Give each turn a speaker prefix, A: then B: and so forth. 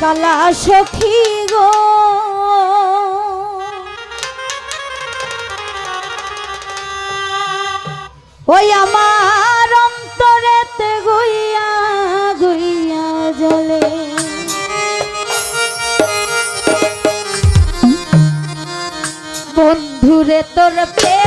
A: কালা সখী গো। ওই আমার অন্তরেতে গইয়া গইয়া জলে বন্ধুরে তোর পে